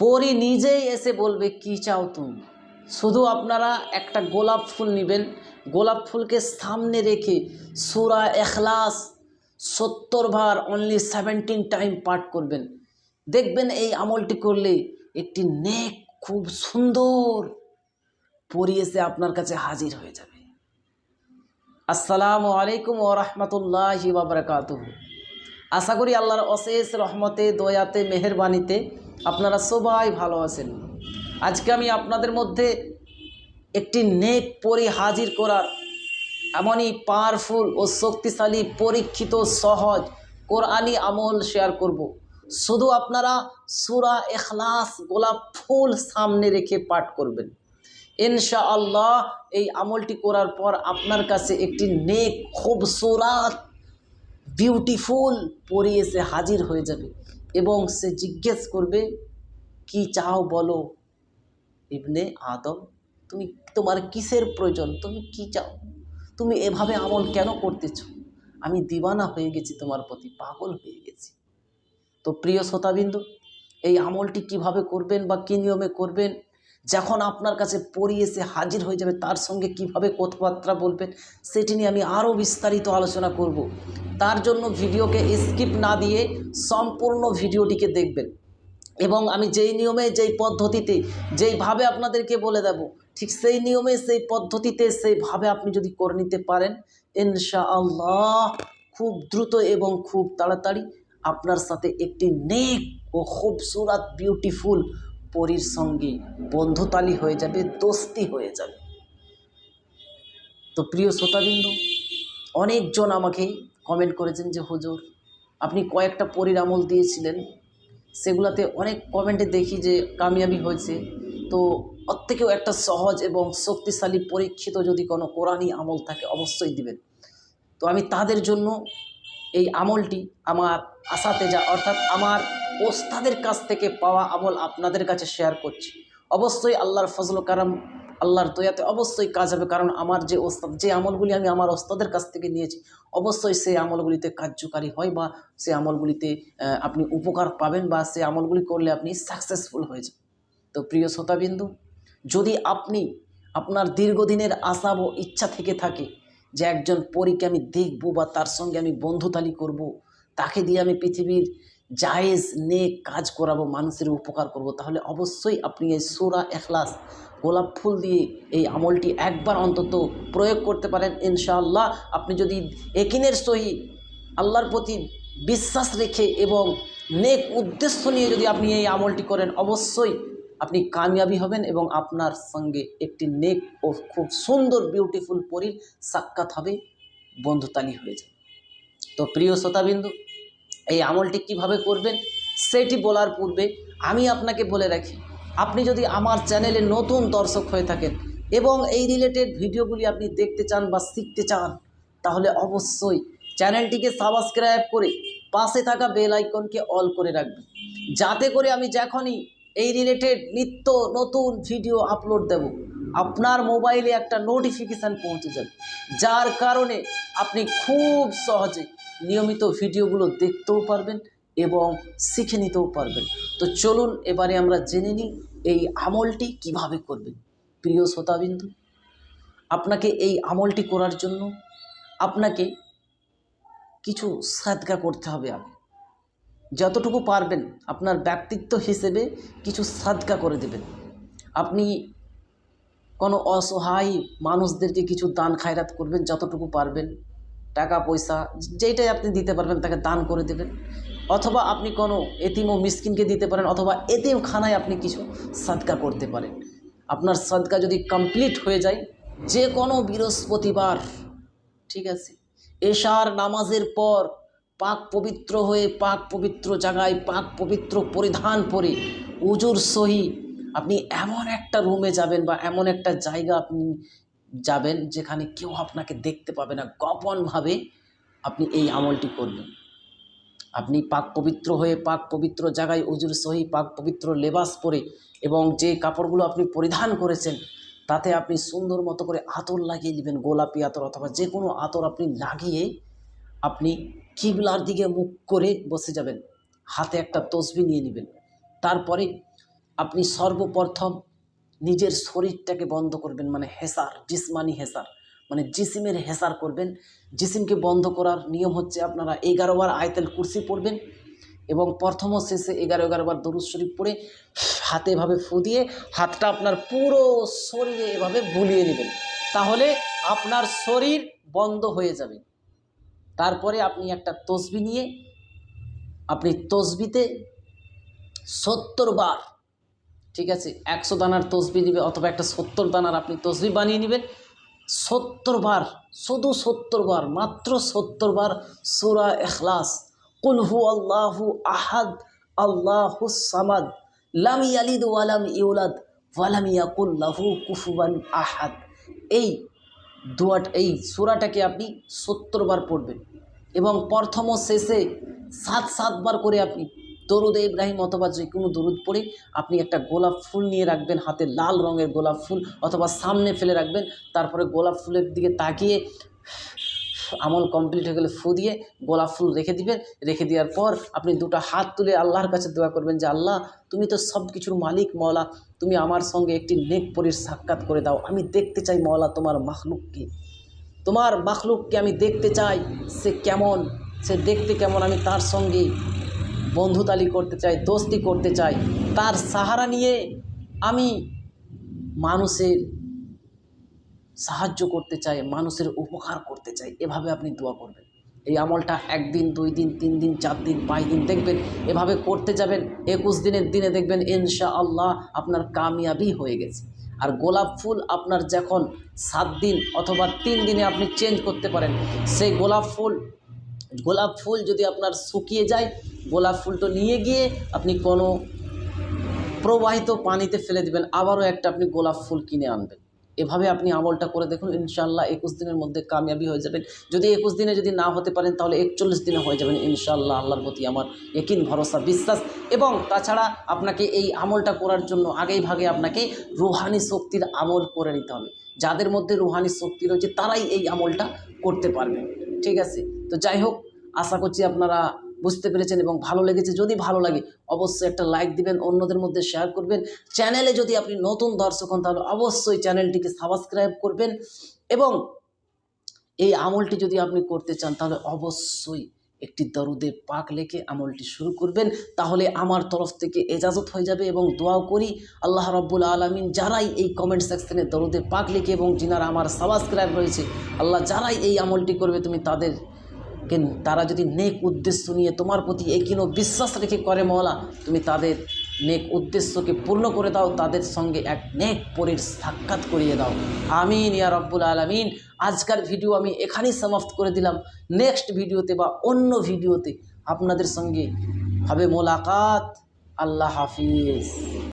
পরি নিজেই এসে বলবে, কি চাও তুমি? শুধু আপনারা একটা গোলাপ ফুল নেবেন। গোলাপ ফুলকে সামনে রেখে সুরা এখলাস সত্তর বার অনলি সেভেন্টিন টাইম পাঠ করবেন। দেখবেন এই আমলটি করলে একটি নেক, খুব সুন্দর পরি এসে আপনার কাছে হাজির হয়ে যাবে। আসসালামু আলাইকুম ও রহমতুল্লাহি বাবরকাতুহ আশা করি আল্লাহর অশেষ রহমতে, দয়াতে, মেহেরবানিতে আপনারা সবাই ভালো আছেন। আজকে আমি আপনাদের মধ্যে একটি নেক পরি হাজির করার এমনই পাওয়ারফুল ও শক্তিশালী, পরীক্ষিত, সহজ, কোরআনি আমল শেয়ার করব। শুধু আপনারা সুরা এখলাস গোলাপ ফুল সামনে রেখে পাঠ করবেন। ইনশা আল্লাহ এই আমলটি করার পর আপনার কাছে একটি নেক, খুবসুরাত বিউটিফুল পরি এসে হাজির হয়ে যাবে। এবং সে জিজ্ঞেস করবে, কি চাও বলো? ইবনে আদম, তুমি তোমার কিসের প্রয়োজন? তুমি কি চাও? তুমি এভাবে আমল কেন করতেছ? আমি দিবানা হয়ে গেছি তোমার প্রতি, পাগল হয়ে গেছি। তো প্রিয় শ্রোতাবিন্দু, এই আমলটি কীভাবে করবেন বা কী নিয়মে করবেন যখন আপনার কাছে পড়ি এসে হাজির হয়ে যাবে, তার সঙ্গে কীভাবে কথাবার্তা বলবেন, সেটি নিয়ে আমি আরও বিস্তারিত আলোচনা করব। তার জন্য ভিডিওকে স্কিপ না দিয়ে সম্পূর্ণ ভিডিওটিকে দেখবেন। এবং আমি যেই নিয়মে, যেই পদ্ধতিতে, যেইভাবে আপনাদেরকে বলে দেব, ঠিক সেই নিয়মে, সেই পদ্ধতিতে, সেইভাবে আপনি যদি করে নিতে পারেন, ইনশাআল্লাহ খুব দ্রুত এবং খুব তাড়াতাড়ি আপনার সাথে একটি নেক ও খুবসুরাত বিউটিফুল পরীর সঙ্গে বন্ধুতালি হয়ে যাবে, দোস্তি হয়ে যাবে। তো প্রিয় শ্রোতাবিন্দু, অনেকজন আমাকে কমেন্ট করেছেন যে, হুজুর, আপনি কয়েকটা পরীর আমল দিয়েছিলেন। সেগুলাতে অনেক কমেন্টে দেখি যে, কামিয়াবি হয়েছে। তো ওর থেকেও একটা সহজ এবং শক্তিশালী পরীক্ষিত যদি কোনো কোরআনই আমল থাকে, অবশ্যই দিবেন। তো আমি তাদের জন্য এই আমলটি আমার আশাতে যা, অর্থাৎ আমার ওস্তাদের কাছ থেকে পাওয়া আমল আপনাদের কাছে শেয়ার করছি। অবশ্যই আল্লাহর ফজল কারাম, আল্লাহর দয়াতে অবশ্যই কাজ হবে, কারণ আমার যে ওস্তাদ, যে আমলগুলি আমি আমার ওস্তাদের কাছ থেকে নিয়েছি, অবশ্যই সেই আমলগুলিতে কার্যকারী হয় বা সেই আমলগুলিতে আপনি উপকার পাবেন বা সেই আমলগুলি করলে আপনি সাকসেসফুল হয়ে যাবেন। তো প্রিয় শ্রোতাবিন্দু, যদি আপনি আপনার দীর্ঘদিনের আশা ও ইচ্ছা থেকে থাকে যে একজন পরীকে আমি দেখব বা তার সঙ্গে আমি বন্ধুতালি করব, তাকে দিয়ে আমি পৃথিবীর জায়েজ নেক কাজ করাবো, মানুষের উপকার করব, তাহলে অবশ্যই আপনি এই সোরা এখলাস গোলাপ ফুল দিয়ে এই আমলটি একবার অন্তত প্রয়োগ করতে পারেন ইনশাআল্লাহ। আপনি যদি একিনের সহিত আল্লাহর প্রতি বিশ্বাস রেখে এবং নেক উদ্দেশ্য নিয়ে যদি আপনি এই আমলটি করেন, অবশ্যই আপনি কামিয়াবি হবেন এবং আপনার সঙ্গে একটি নেক ও খুব সুন্দর বিউটিফুল পরীর সাক্ষাৎ হবে, বন্ধুতালি হয়ে যাবে। তো প্রিয় শ্রোতাবিন্দু এই আমলটি কীভাবে করবেন সেটি বলার পূর্বে আমি আপনাকে বলে রাখি, আপনি যদি আমার চ্যানেলে নতুন দর্শক হয়ে থাকেন এবং এই রিলেটেড ভিডিওগুলি আপনি দেখতে চান বা শিখতে চান, তাহলে অবশ্যই চ্যানেলটিকে সাবস্ক্রাইব করে পাশে থাকা বেল আইকনকে অল করে রাখবেন। যাতে করে আমি যখনই এই রিলেটেড নিত্য নতুন ভিডিও আপলোড দেব, আপনার মোবাইলে একটা নোটিফিকেশান পৌঁছে যাবে, যার কারণে আপনি খুব সহজে নিয়মিত ভিডিওগুলো দেখতেও পারবেন এবং শিখে নিতেও পারবেন। তো চলুন এবারে আমরা জেনে নিই এই আমলটি কীভাবে করবেন। প্রিয় শ্রোতাবিন্দু, আপনাকে এই আমলটি করার জন্য আপনাকে কিছু সাদকা করতে হবে আগে। যতটুকু পারবেন আপনার ব্যক্তিত্ব হিসেবে কিছু সাদকা করে দেবেন। আপনি কোনো অসহায় মানুষদেরকে কিছু দান খায়রাত করবেন যতটুকু পারবেন। টাকা, পয়সা যেটাই আপনি দিতে পারবেন তাকে দান করে দেবেন। অথবা আপনি কোনো এতিম ও মিসকিনকে দিতে পারেন, অথবা এতিম খানায় আপনি কিছু সাদকা করতে পারেন। আপনার সাদকা যদি কমপ্লিট হয়ে যায় যে কোনো বৃহস্পতিবার, ঠিক আছে? এশার নামাজের পর পাক পবিত্র হয়ে পাক পবিত্র জায়গায়, পাক পবিত্র পরিধান পরে উজুর সহি আপনি এমন একটা রুমে যাবেন বা এমন একটা জায়গা আপনি যাবেন যেখানে কেউ আপনাকে দেখতে পাবে না। গোপনভাবে আপনি এই আমলটি করবেন। আপনি পাক পবিত্র হয়ে পাক পবিত্র জায়গায় উজুর সহি, পাক পবিত্র লেবাস পরে এবং যে কাপড়গুলো আপনি পরিধান করেছেন, তাতে আপনি সুন্দর মতো করে আতর লাগিয়ে নেবেন, গোলাপি আতর অথবা যে কোনো আতর আপনি লাগিয়ে আপনি কিবলার দিকে মুখ করে বসে যাবেন। হাতে একটা তসবি নিয়ে নেবেন। তারপরে আপনি সর্বপ্রথম নিজের শরীরটাকে বন্ধ করবেন মানে হেসার, জিসমানি হেসার মানে জিসিমের হেসার করবেন। জিসিমকে বন্ধ করার নিয়ম হচ্ছে আপনারা এগারো বার আয়তেল কুরসি পড়বেন এবং প্রথম শেষে এগারো এগারো বার দরুদ শরীফ পড়ে হাতে এভাবে ফু দিয়ে হাতটা আপনার পুরো শরীরে এভাবে বুলিয়ে নেবেন। তাহলে আপনার শরীর বন্ধ হয়ে যাবে। তারপরে আপনি একটা তসবি নিয়ে, আপনি তসবিতে সত্তর বার ঠিক আছে? একশো দানার তসবি নেবে অথবা একটা সত্তর দানার আপনি তসবি বানিয়ে নেবেন। সত্তর বার, শুধু সত্তর বার, মাত্র সত্তর বার সুরা এখলাস কুলহু আল্লাহু আহাদ, আল্লাহু সামাদ, লাম ইয়ালিদ ওয়ালাম ইউলাদ ওয়ালাম ইয়াকুল্লাহু কুফুবান আহাদ। এই দুয়াট, এই সুরাটাকে আপনি সত্তর বার পড়বেন এবং প্রথম ও শেষে সাত সাতবার করে আপনি দরুদ ইব্রাহিম অথবা যে কোনো দরুদ পড়ে আপনি একটা গোলাপ ফুল নিয়ে রাখবেন, হাতে লাল রঙের গোলাপ ফুল অথবা সামনে ফেলে রাখবেন, তারপরে গোলাপ ফুলের দিকে তাকিয়ে আমল কমপ্লিট হয়ে গেলে ফু দিয়ে গোলাপ ফুল রেখে দিবেন। রেখে দেওয়ার পর আপনি দুটো হাত তুলে আল্লাহর কাছে দোয়া করবেন যে, আল্লাহ, তুমি তো সব কিছুর মালিক মওলা, তুমি আমার সঙ্গে একটি নেক পরীর সাক্ষাৎ করে দাও। আমি দেখতে চাই মওলা তোমার মাখলুককে। তোমার মাখলুককে আমি দেখতে চাই, সে কেমন? সে দেখতে কেমন? আমি তার সঙ্গে বন্ধুতালি করতে চাই, দোস্তি করতে চাই, তার সাহারা নিয়ে আমি মানুষের সাহায্য করতে চাই, মানুষের উপকার করতে চাই, এভাবে আপনি দোয়া করবেন। এই আমলটা একদিন, দুই দিন, তিন দিন, চার দিন, পাঁচ দিন দেখবেন, এভাবে করতে যাবেন, একুশ দিনের দিনে দেখবেন ইনশা আল্লাহ আপনার কামিয়াবি হয়ে গেছে। আর গোলাপ ফুল আপনার যখন সাত দিন অথবা তিন দিনে আপনি চেঞ্জ করতে পারেন, সেই গোলাপ ফুল গোলাপ ফুল যদি আপনার শুকিয়ে যায়, গোলাপ ফুলটা নিয়ে গিয়ে আপনি কোনো প্রবাহিত পানিতে ফেলে দেবেন, আবারও একটা আপনি গোলাপ ফুল কিনে আনবেন। এভাবে আপনি আমলটা করে দেখুন ইনশাল্লাহ একুশ দিনের মধ্যে কামিয়াবি হয়ে যাবেন। যদি একুশ দিনে যদি না হতে পারেন, তাহলে একচল্লিশ দিনে হয়ে যাবেন ইনশাল্লাহ আল্লাহর প্রতি আমার একিন ভরসা, বিশ্বাস। এবং তাছাড়া আপনাকে এই আমলটা করার জন্য আগেই ভাগে আপনাকে রুহানি শক্তির আমল করে নিতে হবে। যাদের মধ্যে রুহানি শক্তি রয়েছে, তারাই এই আমলটা করতে পারবে ঠিক আছে? তো যাই হোক, আশা করছি আপনারা বুঝতে পেরেছেন এবং ভালো লেগেছে। যদি ভালো লাগে, অবশ্যই একটা লাইক দিবেন, অন্যদের মধ্যে শেয়ার করবেন। চ্যানেলে যদি আপনি নতুন দর্শক হন, তাহলে অবশ্যই চ্যানেলটিকে সাবস্ক্রাইব করবেন এবং এই আমলটি যদি আপনি করতে চান, তাহলে অবশ্যই একটি দরুদে পাক লেখে আমলটি শুরু করবেন। তাহলে আমার তরফ থেকে এজাজত হয়ে যাবে এবং দোয়াও করি। আল্লাহ রব্বুল আলমিন যারাই এই কমেন্ট সেকশনে দরুদে পাক লিখে এবং যিনারা আমার সাবস্ক্রাইব রয়েছে, আল্লাহ যারাই এই আমলটি করবে, তুমি তাদের কেন তারা যদি নেক উদ্দেশ্য নিয়ে তোমার প্রতি একিনো বিশ্বাস রেখে করে মহলা তুমি তাদের নেক উদ্দেশ্যকে পূর্ণ করে দাও, তাদের সঙ্গে এক নেক পরীর সাক্ষাৎ করিয়ে দাও। আমিন, ইয়া রব্বুল আলমিন। আজকার ভিডিও আমি এখানেই সমাপ্ত করে দিলাম। নেক্সট ভিডিওতে বা অন্য ভিডিওতে আপনাদের সঙ্গে হবে মোলাকাত। আল্লাহ হাফিজ।